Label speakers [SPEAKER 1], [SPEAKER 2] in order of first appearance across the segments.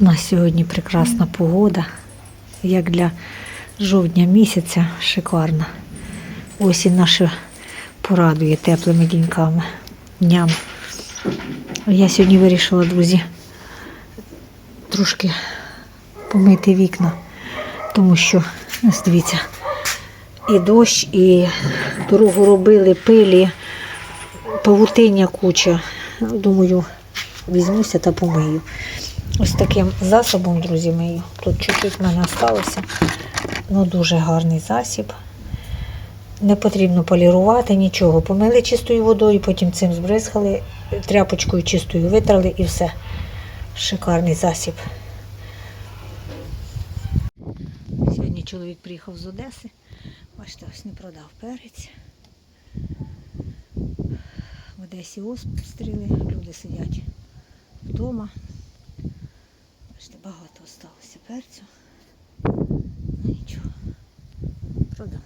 [SPEAKER 1] У нас сьогодні прекрасна погода, як для жовтня місяця шикарна. Осінь наша порадує теплими діньками, днями. Я сьогодні вирішила, друзі, трошки помити вікна, тому що, ось дивіться, і дощ, і дорогу робили, пилі, павутиння куча. Думаю, візьмуся та помию. Ось таким засобом, друзі, мию. Тут чуть-чуть в мене залишилося. Ну, дуже гарний засіб. Не потрібно полірувати нічого. Помили чистою водою, потім цим збризгали, тряпочкою чистою витрали і все. Шикарний засіб. Сьогодні чоловік приїхав з Одеси. Бачите, ось не продав перець. В Одесі обстріли, люди сидять вдома. Бачите, багато осталося перцю. Ну нічого. Продам.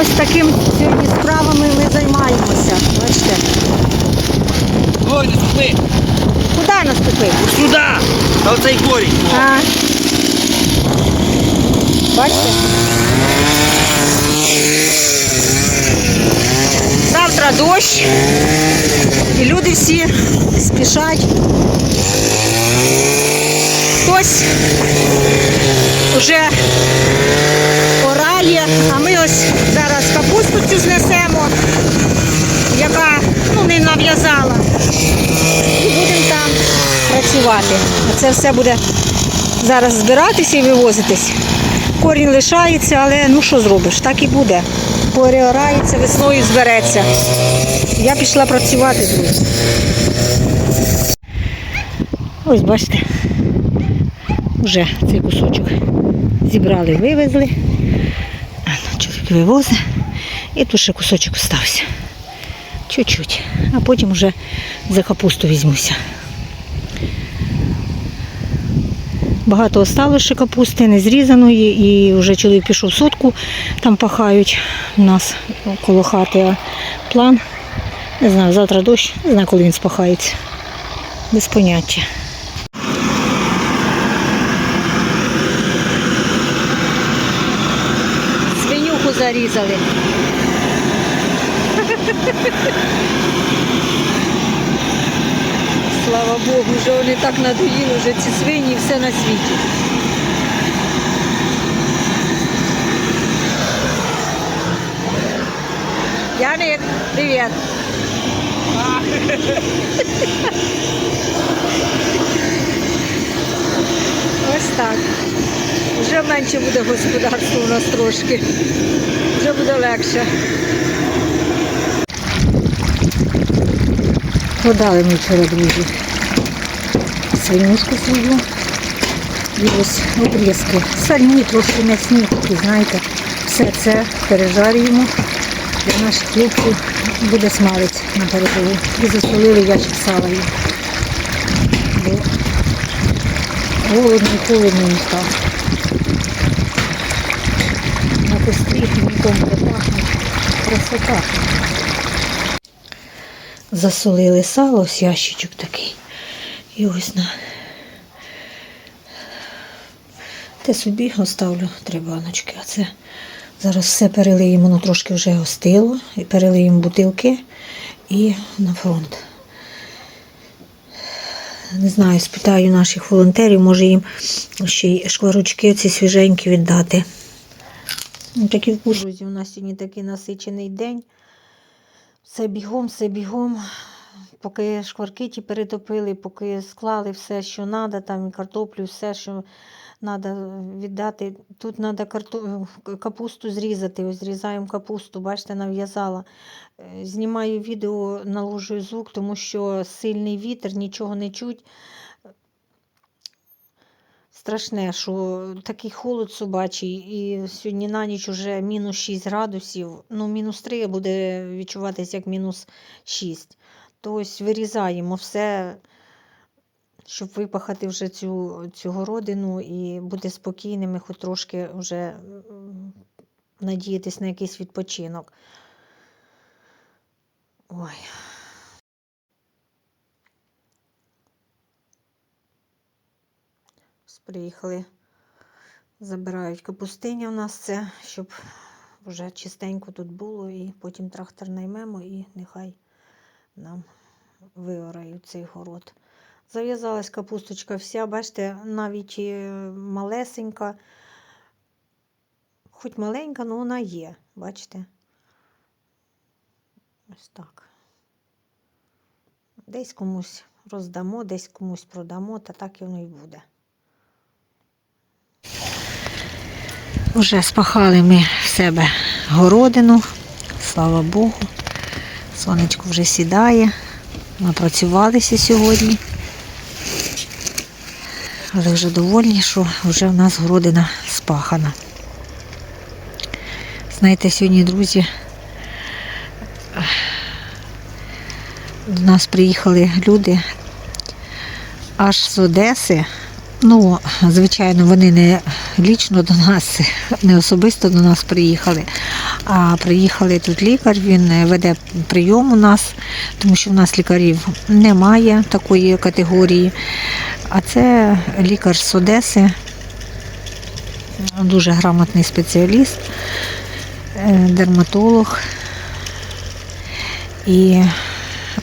[SPEAKER 1] Ось таким сьогодні справами ми займаємося. Бачите,
[SPEAKER 2] Ой, не ступи!
[SPEAKER 1] куди наступити?
[SPEAKER 2] Сюди! На оцей корінь!
[SPEAKER 1] А? Бачите? Завтра дощ. І люди всі спішать. Хтось вже орає, а ми ось зараз капусту цю знесемо, яка ну, не нав'язала. І будемо там працювати. Це все буде зараз збиратися і вивозитись. Корінь лишається, але ну що зробиш, так і буде. Переорається, весною збереться. Я пішла працювати, друзі. Ось бачите, вже цей кусочок зібрали, вивезли. Чоловік вивозить. І тут ще кусочок остався. Чуть-чуть. А потім вже за капусту візьмуся. Багато осталось ще капусти, не зрізаної, і вже чоловік пішов сотку, там пахають у нас коло хати. План, не знаю, завтра дощ, не знаю, коли він спахається. Без поняття. Зарізали. Слава Богу, вже вони так надоїли, вже ці свині і все на світі. Яник, привіт. Ось так. Вже менше буде господарство у нас трошки. Вже буде легше. Продали ми вчора, друзі. Свинюшку свою. І ось обрізки. Сальні, трошки м'ясні, такі, знаєте. Все це пережарюємо. Для наших хлопців буде смалець на передову. І засолили ящик сала голодно і холодно їм став. Кострі нікому не пахне. Красота. Засолили сало, ось ящичок такий. І ось на те собі оставлю три баночки. А це зараз все перелиємо, воно трошки вже остило. І перелиємо бутилки і на фронт. Не знаю, спитаю наших волонтерів, може їм ще й шкварочки ці свіженькі віддати. Ну, Такі. Друзі, у нас сьогодні такий насичений день. Все бігом, все бігом. Поки шкварки ті перетопили, поки склали все, що треба, там і картоплю, все, що Треба віддати. Тут треба капусту зрізати. Ось зрізаємо капусту, бачите, нав'язала. Е, Знімаю відео, наложую звук, тому що сильний вітер, нічого не чуть. Страшне, що такий холод собачий, і сьогодні на ніч уже мінус 6 градусів. Ну, мінус 3 буде відчуватись як мінус 6. То ось вирізаємо все, щоб випахати вже цю, цю городину і бути спокійними, хоч трошки вже надіятись на якийсь відпочинок. Ой. Приїхали, забирають капустиня в нас це, щоб вже чистенько тут було, і потім трактор наймемо і нехай нам виорають цей город. Зав'язалась капусточка вся, бачите, навіть е, малесенька, хоч маленька, але вона є, бачите? Ось так. Десь комусь роздамо, десь комусь продамо, та так і воно і буде. Вже спахали ми в себе городину, слава Богу. Сонечко вже сідає. Напрацювалися сьогодні. Але вже довольні, що вже в нас городина спахана. Знаєте, сьогодні, друзі, до нас приїхали люди аж з Одеси. Ну, звичайно, вони не лічно до нас, не особисто до нас приїхали, а приїхали тут лікар, він е, веде прийом у нас, тому що в нас лікарів немає такої категорії. А це лікар з Одеси, дуже грамотний спеціаліст, е, дерматолог. І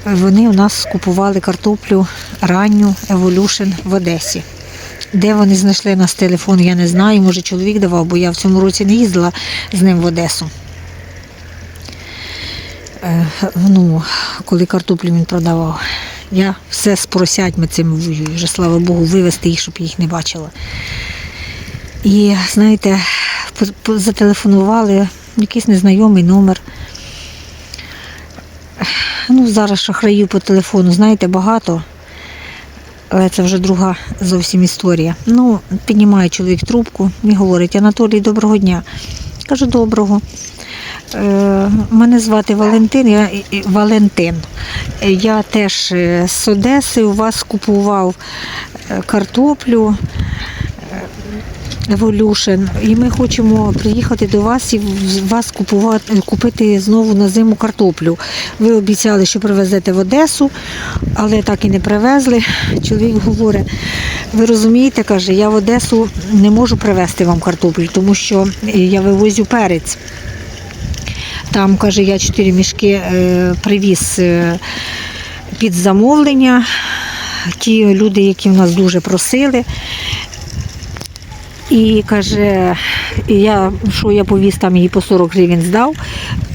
[SPEAKER 1] вони у нас купували картоплю ранню Evolution в Одесі. Де вони знайшли нас телефон, я не знаю. Може, чоловік давав, бо я в цьому році не їздила з ним в Одесу. Е, ну, коли картоплю він продавав. Я все з поросятьми цим воюю. Вже, слава Богу, вивезти їх, щоб їх не бачила. І, знаєте, зателефонували якийсь незнайомий номер. Ну, зараз шахраїв по телефону, знаєте, багато. Але це вже друга зовсім історія. Ну, піднімає чоловік трубку і говорить: Анатолій, доброго дня. Кажу, доброго. Е, мене звати Валентин, я, Валентин. Я теж е, з Одеси у вас купував е, картоплю. Evolution. І ми хочемо приїхати до вас і вас купувати, купити знову на зиму картоплю. Ви обіцяли, що привезете в Одесу, але так і не привезли. Чоловік говорить, ви розумієте, каже, я в Одесу не можу привезти вам картоплю, тому що я вивозю перець. Там, каже, я чотири мішки е, привіз е, під замовлення. Ті люди, які в нас дуже просили. І каже, я, що я повіз там її по 40 гривень здав.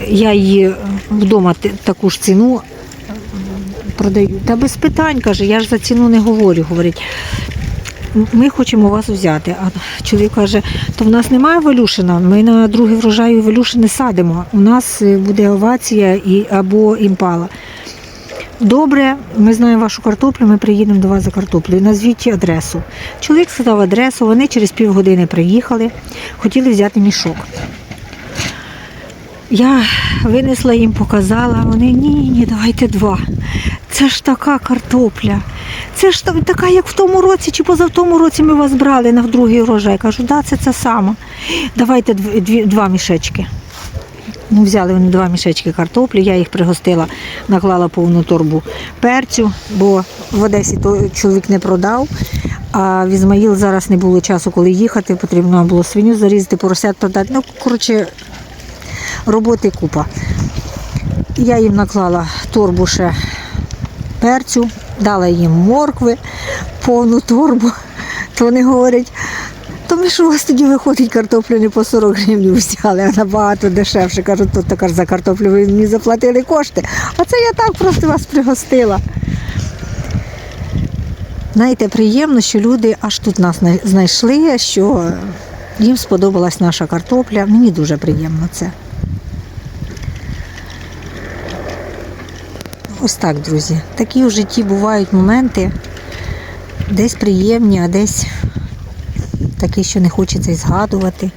[SPEAKER 1] Я її вдома таку ж ціну продаю. Та без питань, каже, я ж за ціну не говорю. Говорить, ми хочемо вас взяти. А чоловік каже, то в нас немає Валюшина, ми на другий врожай Валюши садимо. У нас е, буде овація і, або імпала. Добре, ми знаємо вашу картоплю, ми приїдемо до вас за картоплею. Назвіть адресу. Чоловік сказав адресу, вони через півгодини приїхали, хотіли взяти мішок. Я винесла їм, показала, вони ні, ні, давайте два. Це ж така картопля. Це ж така, як в тому році чи поза в тому році ми вас брали на другий урожай. Кажу, да, це це саме. Давайте дв- дві, два мішечки. Ну, взяли вони два мішечки картоплі, я їх пригостила, наклала повну торбу перцю, бо в Одесі то чоловік не продав. А в Ізмаїл зараз не було часу, коли їхати, потрібно було свиню зарізати, поросят продати. Ну, коротше, роботи купа. Я їм наклала торбу ще перцю, дала їм моркви, повну торбу. То вони говорять, то ми ж у вас тоді виходить картоплю не по 40 гривень взяли, а набагато дешевше. Кажу, тут така ж за картоплю ви мені заплатили кошти. А це я так просто вас пригостила. Знаєте, приємно, що люди аж тут нас знайшли, що їм сподобалась наша картопля. Мені дуже приємно це. Ось так, друзі. Такі в житті бувають моменти, десь приємні, а десь такі, що не хочеться й згадувати.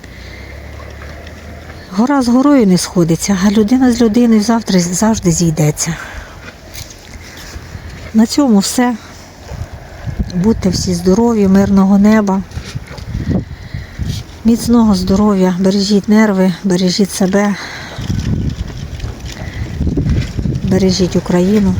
[SPEAKER 1] Гора з горою не сходиться, а людина з людиною завтра завжди зійдеться. На цьому все. Будьте всі здорові, мирного неба, міцного здоров'я, бережіть нерви, бережіть себе, бережіть Україну.